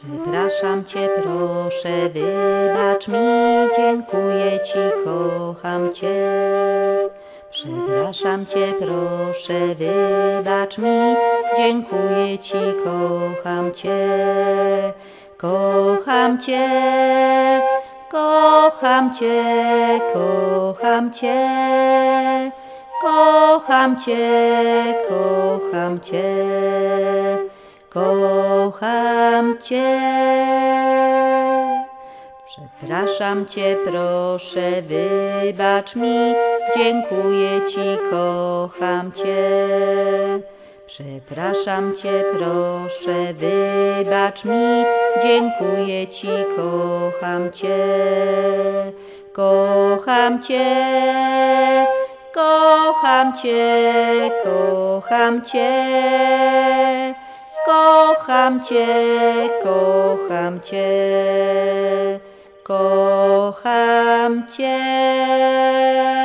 Przepraszam cię, proszę, wybacz mi, dziękuję ci, kocham cię. Przepraszam cię, proszę, wybacz mi, dziękuję ci, kocham cię. Kocham cię, kocham cię, kocham cię. Kocham cię, kocham cię, kocham cię. Przepraszam cię, proszę, wybacz mi, dziękuję ci, kocham cię. Przepraszam cię, proszę, wybacz mi, dziękuję ci, kocham cię. Kocham cię, kocham cię, kocham cię. Kocham cię, kocham cię, kocham cię.